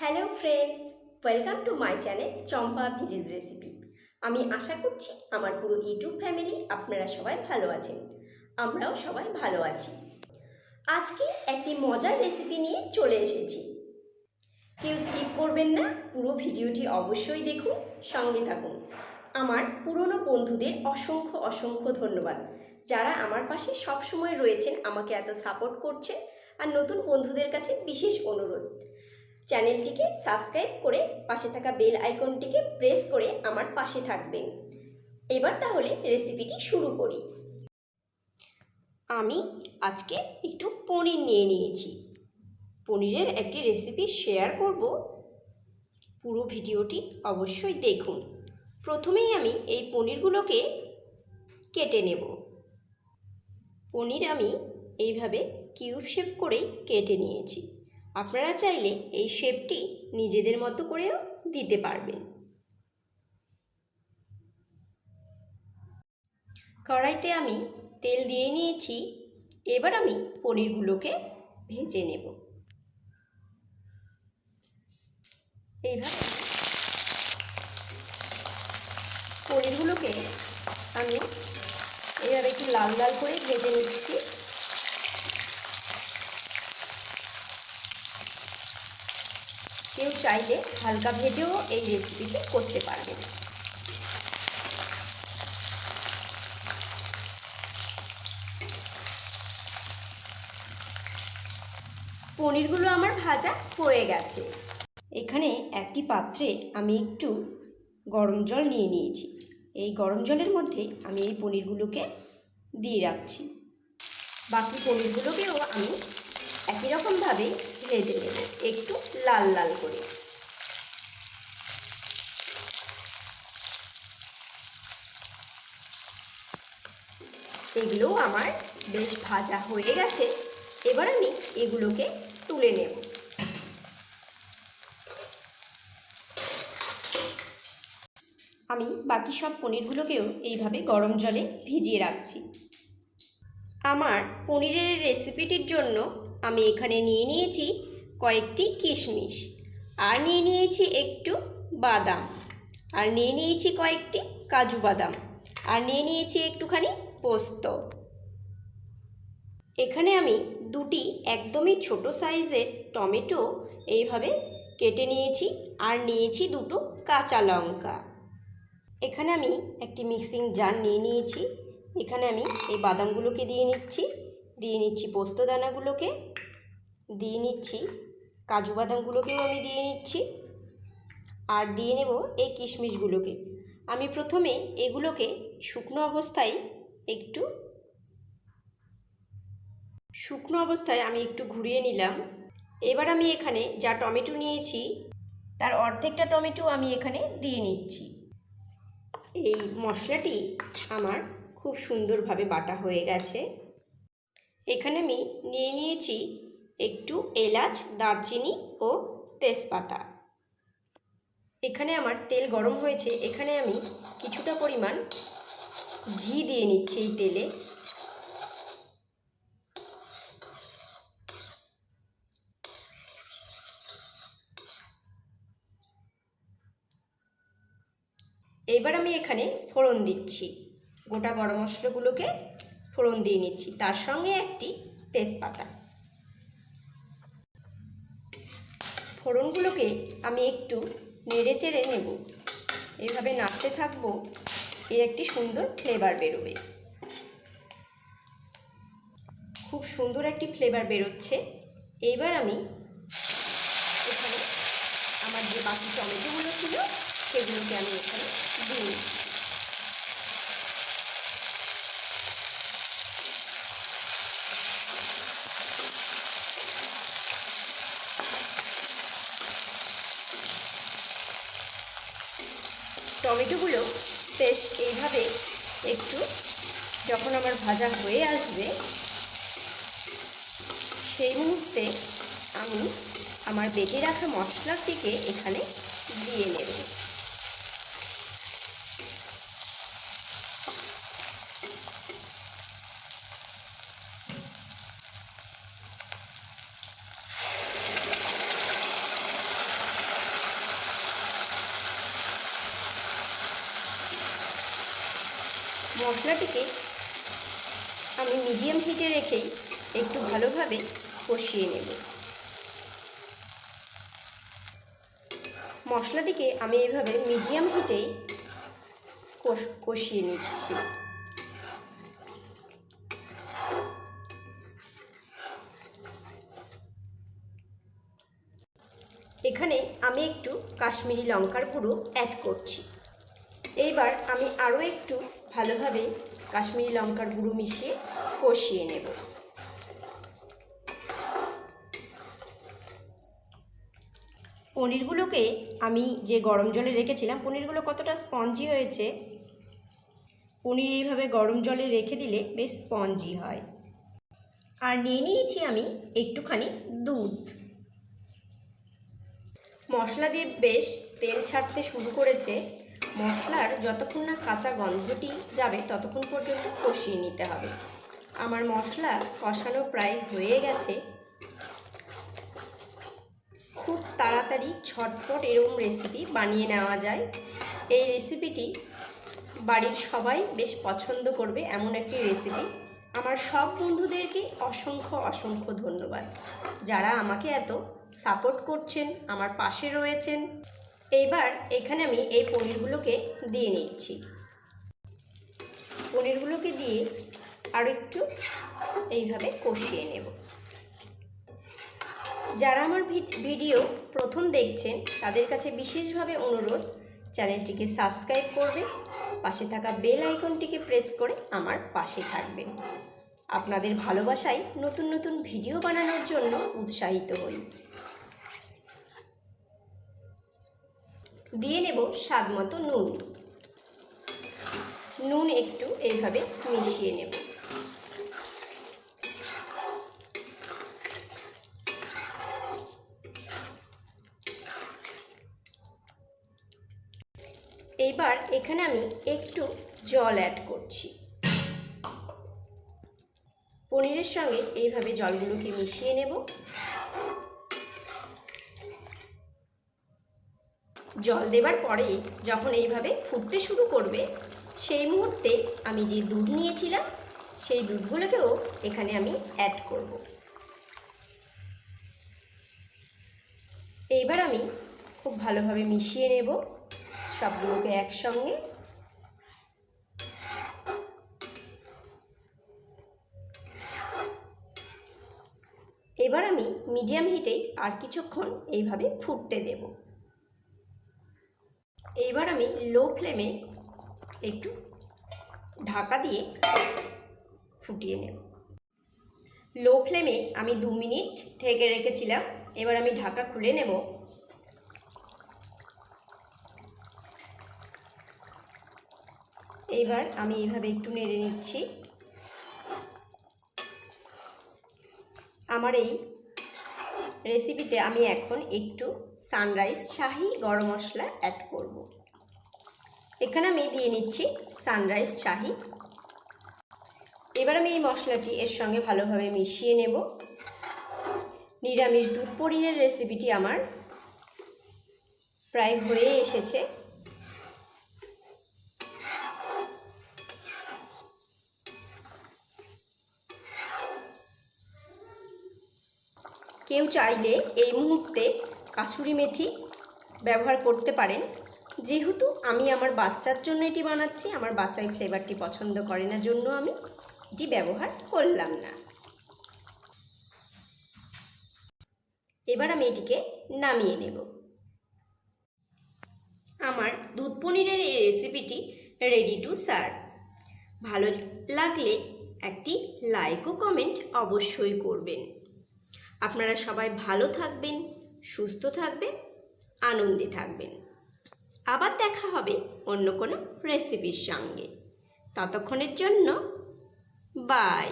Hello friends, welcome to my channel Champa village recipe. আমি আশা করছি আমার পুরো ইউটিউব ফ্যামিলি আপনারা সবাই ভালো আছেন। আমরাও সবাই ভালো আছি। আজকে একটি মজার রেসিপি নিয়ে চলে এসেছি। কেউ স্কিপ করবেন না, পুরো ভিডিওটি অবশ্যই দেখুন, সঙ্গে থাকুন। আমার পুরনো বন্ধুদের অসংখ্য অসংখ্য ধন্যবাদ। যারা আমার পাশে সবসময় রয়েছেন, আমাকে এত সাপোর্ট করছে আর নতুন বন্ধুদের কাছে বিশেষ অনুরোধ। চ্যানেলটিকে সাবস্ক্রাইব করে পাশে থাকা বেল আইকনটিকে প্রেস করে আমার পাশে থাকবেন। এবার তাহলে রেসিপিটি শুরু করি। আমি আজকে একটু পনির নিয়ে নিয়েছি। পনিরের একটি রেসিপি শেয়ার করব। পুরো ভিডিওটি অবশ্যই দেখুন। প্রথমেই আমি এই পনিরগুলোকে কেটে নেব। পনির আমি এইভাবে কিউব শেপ করেই কেটে নিয়েছি। আপনারা চাইলে এই শেপটি নিজেদের মতো করেও দিতে পারবেন। কড়াইতে আমি তেল দিয়ে নিয়েছি। এবার আমি পনিরগুলোকে ভেজে নেব। এইভাবে পনিরগুলোকে আমি এইভাবে একটু লাল লাল করে ভেজে নিচ্ছি। কেউ চাইলে হালকা ভেজেও এই রেসিপিটি করতে পারবেন। পনিরগুলো আমার ভাজা হয়ে গেছে। এখানে একটি পাত্রে আমি একটু গরম জল নিয়ে নিয়েছি। এই গরম জলের মধ্যে আমি এই পনিরগুলোকে দিয়ে রাখছি। বাকি পনিরগুলোকেও আমি একই রকমভাবে ভেজে নেব একটু লাল লাল করে। এগুলো আমার বেশ ভাজা হয়ে গেছে। এবার আমি এগুলোকে তুলে নেব। আমি বাকি সব পনিরগুলোকেও এইভাবে গরম জলে ভিজিয়ে রাখছি। আমার পনিরের রেসিপিটির জন্য আমি এখানে নিয়ে নিয়েছি কয়েকটি কিশমিশ। আর নিয়ে নিয়েছি একটু বাদাম। আর নিয়ে নিয়েছি কয়েকটি কাজু বাদাম। আর নিয়ে নিয়েছি একটুখানি পোস্ত। এখানে আমি দুটি একদমই ছোট সাইজের টমেটো এইভাবে কেটে নিয়েছি আর নিয়েছি দুটো কাঁচা লঙ্কা। এখানে আমি একটি মিক্সিং জার নিয়ে নিয়েছি। এখানে আমি এই বাদামগুলোকে দিয়ে নিচ্ছি। দিয়ে নিচ্ছি পোস্ত দানাগুলোকে, দিয়ে নিচ্ছি কাজু বাদামগুলোকেও আমি দিয়ে নিচ্ছি আর দিয়ে নেব এই কিশমিশগুলোকে। আমি প্রথমে এগুলোকে শুকনো অবস্থায় একটু, শুকনো অবস্থায় আমি একটু ঘুরিয়ে নিলাম। এবার আমি এখানে যা টমেটো নিয়েছি, তার অর্ধেকটা টমেটো আমি এখানে দিয়ে নিচ্ছি। এই মশলাটি আমার খুব সুন্দরভাবে বাটা হয়ে গেছে। এখানে আমি নিয়ে নিয়েছি একটু এলাচ, দারচিনি ও তেজপাতা। এখানে আমার তেল গরম হয়েছে, এখানে আমি কিছুটা পরিমাণ ঘি দিয়ে নিচ্ছি এই তেলে। এবার আমি এখানে ফোড়ন দিচ্ছি। গোটা গরম মশলাগুলোকে ফোড়ন দিয়ে নিচ্ছি। তার সঙ্গে একটি তেজপাতা। ফোড়নগুলোকে আমি একটু নেড়ে চেড়ে নেব। এভাবে নাড়তে থাকব, এর একটি সুন্দর ফ্লেভার বেরোবে। খুব সুন্দর একটি ফ্লেভার বেরোচ্ছে। এইবার আমি এখানে আমার যে বাকি টমেটোগুলো ছিল, সেগুলোকে আমি এখানে দিয়ে টমেটোগুলো বেশ এইভাবে একটু যখন আমার ভাজা হয়ে আসবে, সেই মুহূর্তে আমি আমার বেটে রাখা মশলাটিকে এখানে দিয়ে নেব। মশলাটিকে আমি মিডিয়াম হিটে রেখেই একটু ভালোভাবে কষিয়ে নেব। মশলাটিকে আমি এইভাবে মিডিয়াম হিটেই কষ- কষিয়ে নিচ্ছি। এখানে আমি একটু কাশ্মীরি লঙ্কার গুঁড়ো অ্যাড করছি। এইবার আমি আরও একটু ভালোভাবে কাশ্মীরি লঙ্কার গুঁড়ো মিশিয়ে কষিয়ে নেব। পনিরগুলোকে আমি যে গরম জলে রেখেছিলাম, পনিরগুলো কতটা স্পঞ্জি হয়েছে, পনির এইভাবে গরম জলে রেখে দিলে বেশ স্পঞ্জি হয়। আর নিয়ে নিয়েছি আমি একটুখানি দুধ। মশলা দিয়ে বেশ তেল ছাড়তে শুরু করেছে মশলার যতক্ষণ না কাঁচা গন্ধটি যাবে, ততক্ষণ পর্যন্ত কষিয়ে নিতে হবে। আমার মশলা কষানো প্রায় হয়ে গেছে। খুব তাড়াতাড়ি ছটফট এরকম রেসিপি বানিয়ে নেওয়া যায়। এই রেসিপিটি বাড়ির সবাই বেশ পছন্দ করবে এমন একটি রেসিপি আমার সব বন্ধুদেরকে অসংখ্য অসংখ্য ধন্যবাদ। যারা আমাকে এত সাপোর্ট করছেন, আমার পাশে রয়েছেন। এইবার এখানে আমি এই পনিরগুলোকে দিয়ে নিচ্ছি। পনিরগুলোকে দিয়ে আরও একটু এইভাবে কষিয়ে নেব। যারা আমার ভিডিও প্রথম দেখছেন, তাদের কাছে বিশেষভাবে অনুরোধ, চ্যানেলটিকে সাবস্ক্রাইব করবে, পাশে থাকা বেল আইকনটিকে প্রেস করে আমার পাশে থাকবেন আপনাদের ভালোবাসায় নতুন নতুন ভিডিও বানানোর জন্য উৎসাহিত হই। দিয়ে নেব স্বাদ মতো নুন। নুন একটু এইভাবে মিশিয়ে নেব। এইবার এখানে আমি একটু জল অ্যাড করছি। পনিরের সঙ্গে এইভাবে জলগুলোকে মিশিয়ে নেব। জল দেবার পরে যখন এইভাবে ফুটতে শুরু করবে, সেই মুহূর্তে আমি যে দুধ নিয়েছিলাম, সেই দুধগুলোকেও এখানে আমি অ্যাড করব। এইবার আমি খুব ভালোভাবে মিশিয়ে নেব, সবগুলোকে একসঙ্গে। এবার আমি মিডিয়াম হিটে আর কিছুক্ষণ এইভাবে ফুটতে দেব। এইবার আমি লো ফ্লেমে একটু ঢাকা দিয়ে ফুটিয়ে নেব। লো ফ্লেমে আমি দু মিনিট ঢেকে রেখেছিলাম। এবার আমি ঢাকা খুলে নেব। এইবার আমি এইভাবে একটু নেড়ে নিচ্ছি। আমার এই রেসিপিতে আমি এখন একটু সানরাইজ শাহি গরম মশলা অ্যাড করব। এখানে আমি দিয়ে নিচ্ছি সানরাইজ শাহি। এবার আমি এই মশলাটি এর সঙ্গে ভালোভাবে মিশিয়ে নেব। নিরামিষ দুধ পনিরের রেসিপিটি আমার প্রায় হয়ে এসেছে। কেউ চাইলে এই মুহূর্তে কাসুরি মেথি ব্যবহার করতে পারেন। যেহেতু আমি আমার বাচ্চার জন্য এটি বানাচ্ছি, আমার বাচ্চা এই ফ্লেভারটি পছন্দ করে না, জন্য আমি এটি ব্যবহার করলাম না। এবার আমি এটিকে নামিয়ে নেব। আমার দুধ পনিরের এই রেসিপিটি রেডি টু সার্ভ ভালো লাগলে একটি লাইক ও কমেন্ট অবশ্যই করবেন। আপনারা সবাই ভালো থাকবেন, সুস্থ থাকবেন, আনন্দে থাকবেন। আবার দেখা হবে অন্য কোনো রেসিপির সঙ্গে। ততক্ষণের জন্য বাই